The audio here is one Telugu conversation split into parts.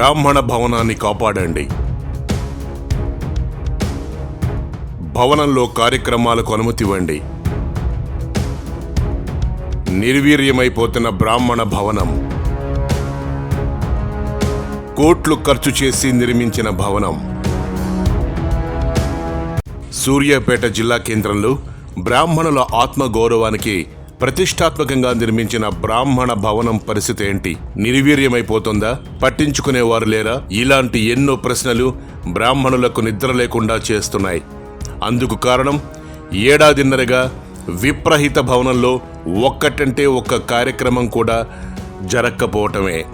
బ్రాహ్మణ భవనాన్ని కాపాడండి. భవనంలో కార్యక్రమాలకు అనుమతివ్వండి నిర్వీర్యమైపోతున్న బ్రాహ్మణ భవనం. కోట్లు ఖర్చు చేసి నిర్మించిన భవనం. సూర్యాపేట జిల్లా కేంద్రంలో బ్రాహ్మణుల ఆత్మగౌరవానికి ప్రతిష్టాత్మకంగా నిర్మించిన బ్రాహ్మణ భవనం పరిస్థితి ఏంటి? నిర్వీర్యమైపోతుందా? పట్టించుకునేవారు లేరా? ఇలాంటి ఎన్నో ప్రశ్నలు బ్రాహ్మణులకు నిద్ర లేకుండా చేస్తున్నాయి. అందుకు కారణం ఏడాదిన్నరగా విప్రహిత భవనంలో ఒక్కటంటే ఒక్క కార్యక్రమం కూడా జరక్కపోవటమే.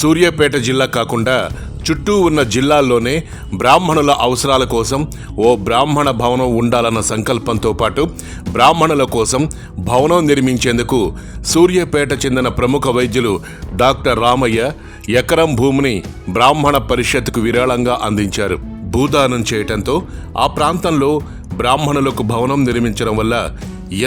సూర్యాపేట జిల్లా కాకుండా చుట్టూ ఉన్న జిల్లాల్లోనే బ్రాహ్మణుల అవసరాల కోసం ఓ బ్రాహ్మణ భవనం ఉండాలన్న సంకల్పంతో పాటు బ్రాహ్మణుల కోసం భవనం నిర్మించేందుకు సూర్యాపేట చెందిన ప్రముఖ వైద్యులు డాక్టర్ రామయ్య ఎకరం భూమిని బ్రాహ్మణ పరిషత్తుకు విరాళంగా అందించారు. భూదానం చేయటంతో ఆ ప్రాంతంలో బ్రాహ్మణులకు భవనం నిర్మించడం వల్ల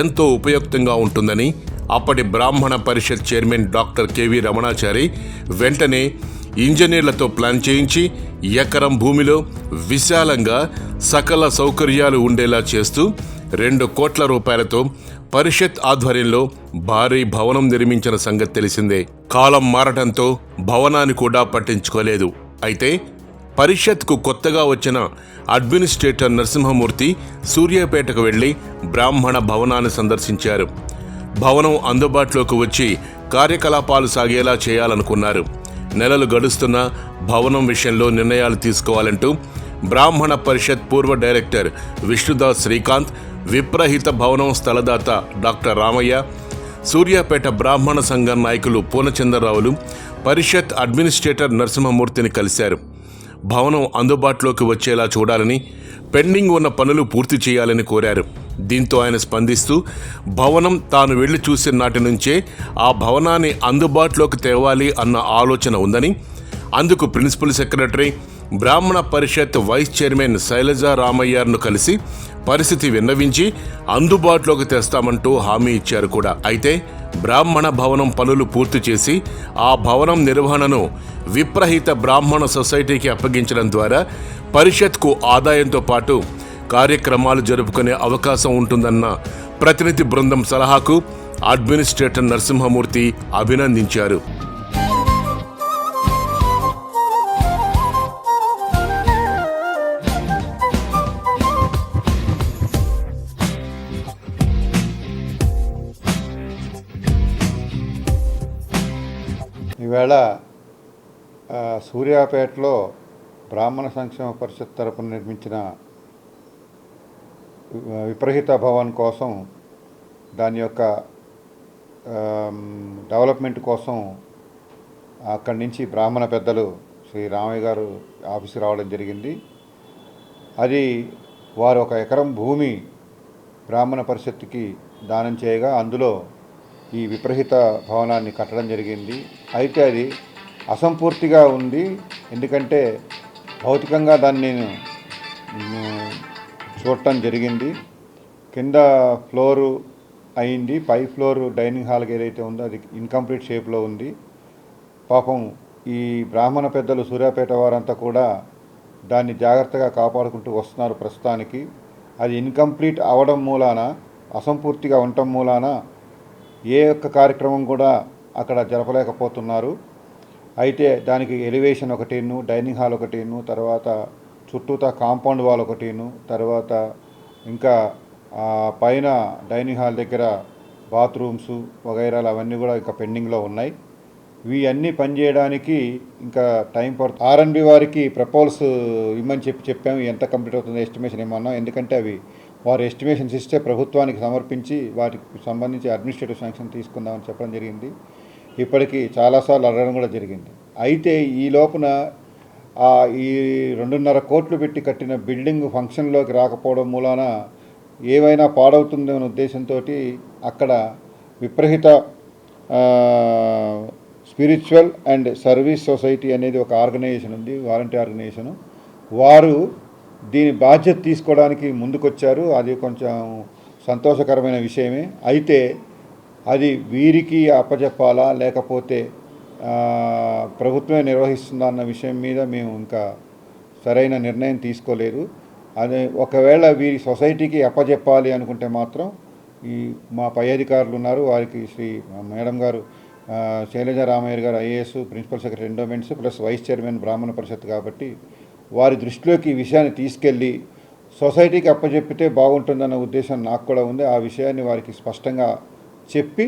ఎంతో ఉపయుక్తంగా ఉంటుందని అప్పటి Brahmana Parishad chairman doctor KV Ramanachari వెంటనే ఇంజనీర్లతో ప్లాన్ చేయించి ఎకరం భూమిలో విశాలంగా సకల సౌకర్యాలు ఉండేలా చేస్తూ రెండు కోట్ల రూపాయలతో పరిషత్ ఆధ్వర్యంలో భారీ భవనం నిర్మించిన సంగతి తెలిసిందే. కాలం మారటంతో భవనాన్ని కూడా పట్టించుకోలేదు. అయితే పరిషత్కు కొత్తగా వచ్చిన అడ్మినిస్ట్రేటర్ నరసింహమూర్తి సూర్యాపేటకు వెళ్ళి బ్రాహ్మణ భవనాన్ని సందర్శించారు. భవనం అందుబాటులోకి వచ్చి కార్యకలాపాలు సాగేలా చేయాలనుకున్నారు. నెలలు గడుస్తున్న భవనం విషయంలో నిర్ణయాలు తీసుకోవాలంటూ బ్రాహ్మణ పరిషత్ పూర్వ డైరెక్టర్ విష్ణుదాస్ శ్రీకాంత్ విప్రహిత భవనం స్థలదాత డాక్టర్ రామయ్య సూర్యాపేట బ్రాహ్మణ సంఘం నాయకులు పూర్ణచంద్రరావులు పరిషత్ అడ్మినిస్ట్రేటర్ నరసింహమూర్తిని కలిశారు. భవనం అందుబాటులోకి వచ్చేలా చూడాలని పెండింగ్ ఉన్న పనులు పూర్తి చేయాలని కోరారు. దీంతో ఆయన స్పందిస్తూ భవనం తాను వెళ్ళి చూసిన నాటి నుంచే ఆ భవనాన్ని అందుబాటులోకి తేవాలి అన్న ఆలోచన ఉందని అందుకు principal secretary Brahmana Parishad vice chairman Shailaja రామయ్యార్ను కలిసి పరిస్థితి విన్నవించి అందుబాటులోకి తెస్తామంటూ హామీ ఇచ్చారు కూడా. అయితే బ్రాహ్మణ భవనం పనులు పూర్తి చేసి ఆ భవనం నిర్వహణను విప్రహిత బ్రాహ్మణ సొసైటీకి అప్పగించడం ద్వారా పరిషత్కు ఆదాయంతో పాటు కార్యక్రమాలు జరుపుకునే అవకాశం ఉంటుందన్న ప్రతినిధి బృందం సలహాకు అడ్మినిస్ట్రేటర్ నరసింహమూర్తి అభినందించారు. ఈవేళ సూర్యాపేటలో బ్రాహ్మణ సంక్షేమ పరిషత్ తరపున నిర్మించిన విపరీత భవన్ కోసం దాని యొక్క డెవలప్మెంట్ కోసం అక్కడి నుంచి బ్రాహ్మణ పెద్దలు శ్రీ రామయ్య గారు ఆఫీస్ రావడం జరిగింది. అది వారు ఒక ఎకరం భూమి బ్రాహ్మణ పరిషత్తుకి దానం చేయగా అందులో ఈ విపరీత భవనాన్ని కట్టడం జరిగింది. అయితే అది అసంపూర్తిగా ఉంది. ఎందుకంటే భౌతికంగా దాన్ని నేను చూడటం జరిగింది. కింద ఫ్లోరు అయింది. పై ఫ్లోర్ డైనింగ్ హాల్కి ఏదైతే ఉందో అది ఇన్కంప్లీట్ షేప్లో ఉంది. పాపం ఈ బ్రాహ్మణ పెద్దలు సూర్యాపేట వారంతా కూడా దాన్ని జాగ్రత్తగా కాపాడుకుంటూ వస్తున్నారు ప్రస్తుతానికి. అది ఇన్కంప్లీట్ అవడం మూలాన అసంపూర్తిగా ఉండటం మూలాన ఏ ఒక్క కార్యక్రమం కూడా అక్కడ జరపలేకపోతున్నారు. అయితే దానికి ఎలివేషన్ ఒకటిను డైనింగ్ హాల్ ఒకటిను తర్వాత చుట్టూతా కాంపౌండ్ వాల్ ఒకటిను తర్వాత ఇంకా పైన డైనింగ్ హాల్ దగ్గర బాత్రూమ్స్ వగైరాలు అవన్నీ కూడా ఇంకా పెండింగ్లో ఉన్నాయి. ఇవి అన్నీ పనిచేయడానికి ఇంకా టైం పడుతుంది ఆర్ఎన్బి వారికి ప్రపోజల్స్ ఇమ్మని చెప్పి చెప్పాము. ఎంత కంప్లీట్ అవుతుంది ఎస్టిమేషన్ ఇమ్మన్నాం ఎందుకంటే అవి వారు ఎస్టిమేషన్స్ ఇస్తే ప్రభుత్వానికి సమర్పించి వాటికి సంబంధించి అడ్మినిస్ట్రేటివ్ శాంక్షన్ తీసుకుందామని చెప్పడం జరిగింది. ఇప్పటికీ చాలాసార్లు అడగడం కూడా జరిగింది. అయితే ఈ లోపున ఈ రెండున్నర కోట్లు పెట్టి కట్టిన బిల్డింగ్ ఫంక్షన్లోకి రాకపోవడం మూలాన ఏవైనా పాడవుతుందనే ఉద్దేశంతో అక్కడ Viprahita spiritual and service society అనేది ఒక ఆర్గనైజేషన్ ఉంది వాలంటీ ఆర్గనైజేషన్. వారు దీని బాధ్యత తీసుకోవడానికి ముందుకొచ్చారు. అది కొంచెం సంతోషకరమైన విషయమే. అయితే అది వీరికి అప్పచెప్పాలా లేకపోతే ప్రభుత్వమే నిర్వహిస్తుందా అన్న విషయం మీద మేము ఇంకా సరైన నిర్ణయం తీసుకోలేదు. అదే ఒకవేళ వీరి సొసైటీకి అప్పచెప్పాలి అనుకుంటే మాత్రం ఈ మా పై అధికారులు ఉన్నారు. వారికి శ్రీ మేడం గారు శైలజ రామయ్య గారు IAS principal secretary endowments plus vice chairman Brahmana Parishad కాబట్టి వారి దృష్టిలోకి ఈ విషయాన్ని తీసుకెళ్ళి సొసైటీకి అప్పచెప్పితే బాగుంటుందన్న ఉద్దేశం నాకు కూడా ఉంది. ఆ విషయాన్ని వారికి స్పష్టంగా చెప్పి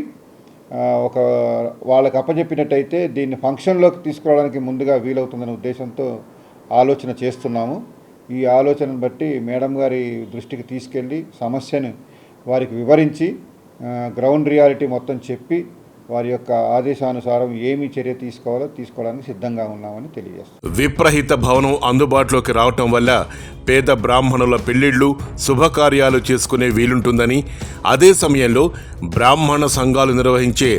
ఒక వాళ్ళకి అప్పచెప్పినట్టయితే దీన్ని ఫంక్షన్లోకి తీసుకురావడానికి ముందుగా వీలవుతుందనే ఉద్దేశంతో ఆలోచన చేస్తున్నాము. ఈ ఆలోచనను బట్టి మేడం గారి దృష్టికి తీసుకెళ్ళి సమస్యను వారికి వివరించి గ్రౌండ్ రియాలిటీ మొత్తం చెప్పి వారి యొక్క ఆదేశానుసారం ఏమి చర్య తీసుకోవాలో తీసుకోవడానికి సిద్ధంగా ఉన్నామని తెలియజేస్తారు విప్రహిత భవనం అందుబాటులోకి రావటం వల్ల పేద బ్రాహ్మణుల పెళ్ళిళ్ళు శుభకార్యాలు చేసుకునే వీలుంటుందని అదే సమయంలో బ్రాహ్మణ సంఘాలు నిర్వహించే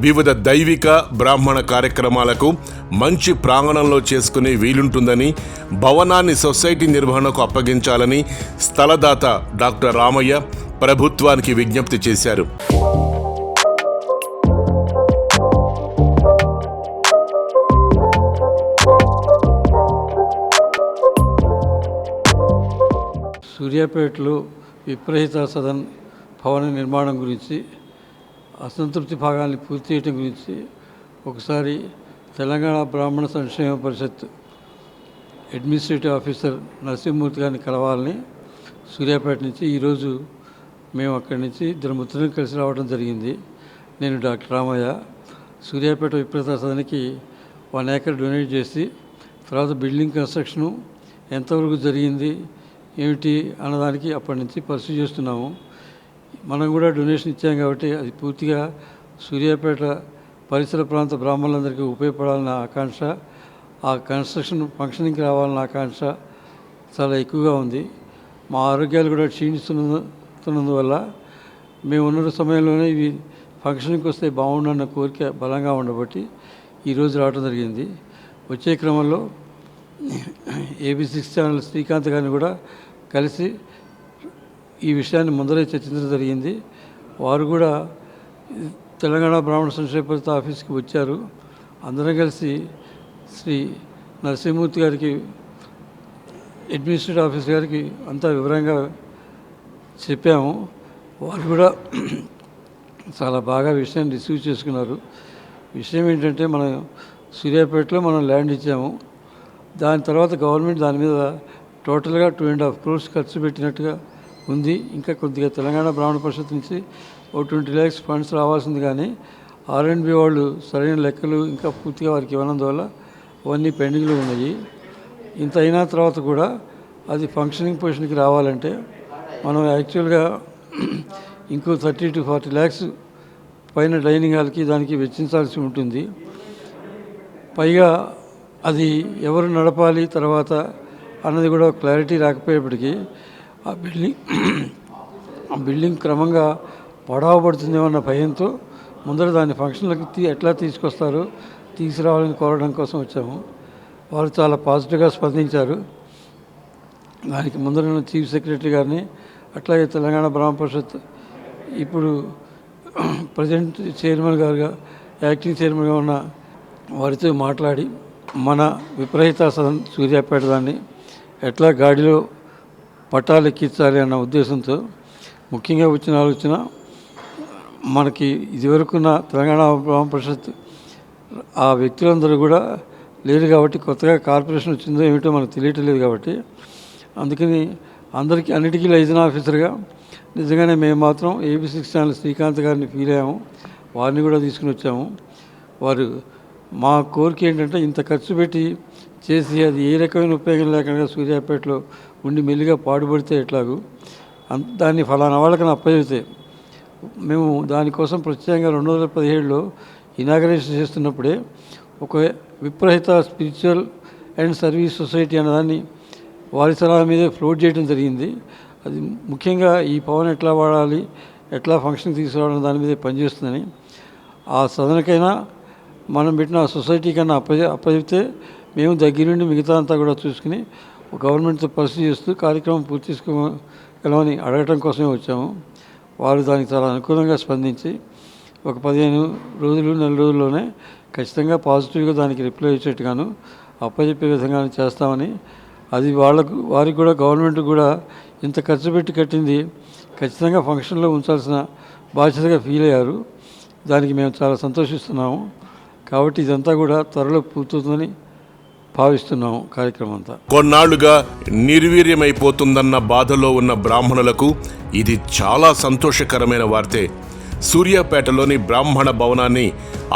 వివిధ దైవిక బ్రాహ్మణ కార్యక్రమాలకు మంచి ప్రాంగణంలో చేసుకునే వీలుంటుందని భవనాన్ని సొసైటీ నిర్వహణకు అప్పగించాలని స్థలదాత డాక్టర్ రామయ్య ప్రభుత్వానికి విజ్ఞప్తి చేశారు. సూర్యాపేటలో విపరీత సదన్ భవన నిర్మాణం గురించి అసంతృప్తి భాగాన్ని పూర్తి చేయడం గురించి ఒకసారి తెలంగాణ బ్రాహ్మణ సంక్షేమ పరిషత్ అడ్మినిస్ట్రేటివ్ ఆఫీసర్ నరసింహమూర్తి గారిని కలవాలని సూర్యాపేట నుంచి ఈరోజు మేము అక్కడి నుంచి ఇద్దరు మిత్రులను కలిసి రావడం జరిగింది. నేను డాక్టర్ రామయ్య. సూర్యాపేట విపరీత సదనికి వన్ ఏకర్ డొనేట్ చేసి తర్వాత బిల్డింగ్ కన్స్ట్రక్షను ఎంతవరకు జరిగింది ఏమిటి అన్నదానికి అప్పటి నుంచి పరిస్థితి చేస్తున్నాము. మనం కూడా డొనేషన్ ఇచ్చాం కాబట్టి అది పూర్తిగా సూర్యాపేట పరిసర ప్రాంత బ్రాహ్మణులందరికీ ఉపయోగపడాలన్న ఆకాంక్ష ఆ కన్స్ట్రక్షన్ ఫంక్షనింగ్కి రావాలన్న ఆకాంక్ష చాలా ఎక్కువగా ఉంది. మా ఆరోగ్యాలు కూడా క్షీణిస్తున్నందువల్ల మేము ఉన్న సమయంలోనే ఇవి ఫంక్షన్కి వస్తే బాగుండన్న కోరిక బలంగా ఉండబట్టి ఈరోజు రావడం జరిగింది. వచ్చే క్రమంలో ఏబీ సిక్స్ ఛానల్ శ్రీకాంత్ గారిని కూడా కలిసి ఈ విషయాన్ని ముందరే చర్చించడం జరిగింది. వారు కూడా తెలంగాణ బ్రాహ్మణ సంక్షేమ పరిషత్ ఆఫీస్కి వచ్చారు. అందరం కలిసి శ్రీ నరసింహమూర్తి గారికి అడ్మినిస్ట్రేటివ్ ఆఫీస్ గారికి అంతా వివరంగా చెప్పాము. వారు కూడా చాలా బాగా విషయాన్ని రిసీవ్ చేసుకున్నారు. విషయం ఏంటంటే మనం సూర్యాపేటలో మనం ల్యాండ్ ఇచ్చాము. దాని తర్వాత గవర్నమెంట్ దాని మీద టోటల్గా టూ అండ్ హాఫ్ క్రోర్స్ ఖర్చు పెట్టినట్టుగా ఉంది. ఇంకా కొద్దిగా తెలంగాణ బ్రాహ్మణ పరిషత్ నుంచి ఓ ట్వంటీ ల్యాక్స్ ఫండ్స్ రావాల్సింది కానీ ఆర్ అండ్ బి వాళ్ళు సరైన లెక్కలు ఇంకా పూర్తిగా వారికి ఇవ్వనందువల్ల అవన్నీ పెండింగ్లో ఉన్నాయి. ఇంత అయిన తర్వాత కూడా అది ఫంక్షనింగ్ పొజిషన్కి రావాలంటే మనం యాక్చువల్గా ఇంకో థర్టీ టు ఫార్టీ ల్యాక్స్ పైన డైనింగ్ హాల్కి దానికి వెచ్చించాల్సి ఉంటుంది. పైగా అది ఎవరు నడపాలి తర్వాత అన్నది కూడా క్లారిటీ రాకపోయేప్పటికీ ఆ బిల్డింగ్ ఆ బిల్డింగ్ క్రమంగా పడవబడుతుందేమో అన్న భయంతో ముందర దాన్ని ఫంక్షన్లకి తీ ఎట్లా తీసుకొస్తారు తీసుకురావాలని కోరడం కోసం వచ్చాము. వారు చాలా పాజిటివ్గా స్పందించారు. దానికి ముందర ఉన్న చీఫ్ సెక్రటరీ గారిని అట్లాగే తెలంగాణ బ్రహ్మ పరిషత్ ఇప్పుడు ప్రజెంట్ చైర్మన్ గారుగా యాక్టింగ్ చైర్మన్గా ఉన్న వారితో మాట్లాడి మన విపరీత సదన్ సూర్యాపేట దాన్ని ఎట్లా గాడిలో పట్టాలు ఎక్కించాలి అన్న ఉద్దేశంతో ముఖ్యంగా వచ్చిన ఆలోచన మనకి ఇదివరకున్న తెలంగాణ బ్రాహ్మ పరిషత్ ఆ వ్యక్తులందరూ కూడా లేరు కాబట్టి కొత్తగా కార్పొరేషన్ వచ్చిందో ఏమిటో మనకు తెలియటం లేదు కాబట్టి అందుకని అందరికీ అన్నిటికీ లైజన్ ఆఫీసర్గా నిజంగానే మేము మాత్రం ఏబీ సిక్స్ ఛానల్ శ్రీకాంత్ గారిని ఫీల్ అయ్యాము. వారిని కూడా తీసుకుని వచ్చాము. వారు మా కోరిక ఏంటంటే ఇంత ఖర్చు పెట్టి చేసి అది ఏ రకమైన ఉపయోగం లేకుండా సూర్యాపేటలో ఉండి మెల్లిగా పాడుపడితే ఎట్లాగూ? అంత దాన్ని ఫలానా వాళ్ళకి అప్పచెబితే. మేము దానికోసం ప్రత్యేకంగా రెండు వందల పదిహేడులో ఇనాగరేషన్ చేస్తున్నప్పుడే ఒక Viprahita spiritual and service society అన్నదాన్ని వారి సలహా మీదే ఫ్లోట్ చేయడం జరిగింది. అది ముఖ్యంగా ఈ పవన్ ఎట్లా వాడాలి ఎట్లా ఫంక్షన్ తీసుకురావడం దాని మీదే పనిచేస్తుందని. ఆ సదనకైనా మనం పెట్టిన సొసైటీ కన్నా అప్ప అప్పచెప్తే మేము దగ్గరుండి మిగతా అంతా కూడా చూసుకుని గవర్నమెంట్తో పరిస్థితి చేస్తూ కార్యక్రమం పూర్తి చేసుకోగలమని అడగటం కోసమే వచ్చాము. వారు దానికి చాలా అనుకూలంగా స్పందించి ఒక పదిహేను రోజులు నెల రోజుల్లోనే ఖచ్చితంగా పాజిటివ్గా దానికి రిప్లై ఇచ్చేట్టుగాను అప్పచెప్పే విధంగా చేస్తామని అది వాళ్ళకు వారికి కూడా గవర్నమెంట్ కూడా ఇంత ఖర్చు పెట్టి కట్టింది ఖచ్చితంగా ఫంక్షన్లో ఉంచాల్సిన బాధ్యతగా ఫీల్ అయ్యారు. దానికి మేము చాలా సంతోషిస్తున్నాము. కాబట్టి ఇదంతా కూడా త్వరలో పూర్తవుతుందని భావిస్తున్నాము కార్యక్రమం అంతా. కొన్నాళ్ళుగా నిర్వీర్యమైపోతుందన్న బాధలో ఉన్న బ్రాహ్మణులకు ఇది చాలా సంతోషకరమైన వార్తే. సూర్యాపేటలోని బ్రాహ్మణ భవనాన్ని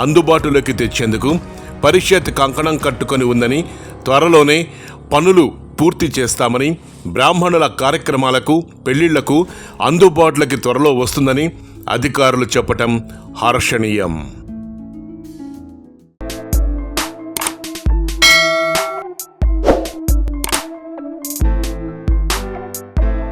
అందుబాటులోకి తెచ్చేందుకు పరిషత్ కంకణం కట్టుకొని ఉందని త్వరలోనే పనులు పూర్తి చేస్తామని బ్రాహ్మణుల కార్యక్రమాలకు పెళ్ళిళ్ళకు అందుబాటులోకి త్వరలో వస్తుందని అధికారులు చెప్పటం హర్షణీయం.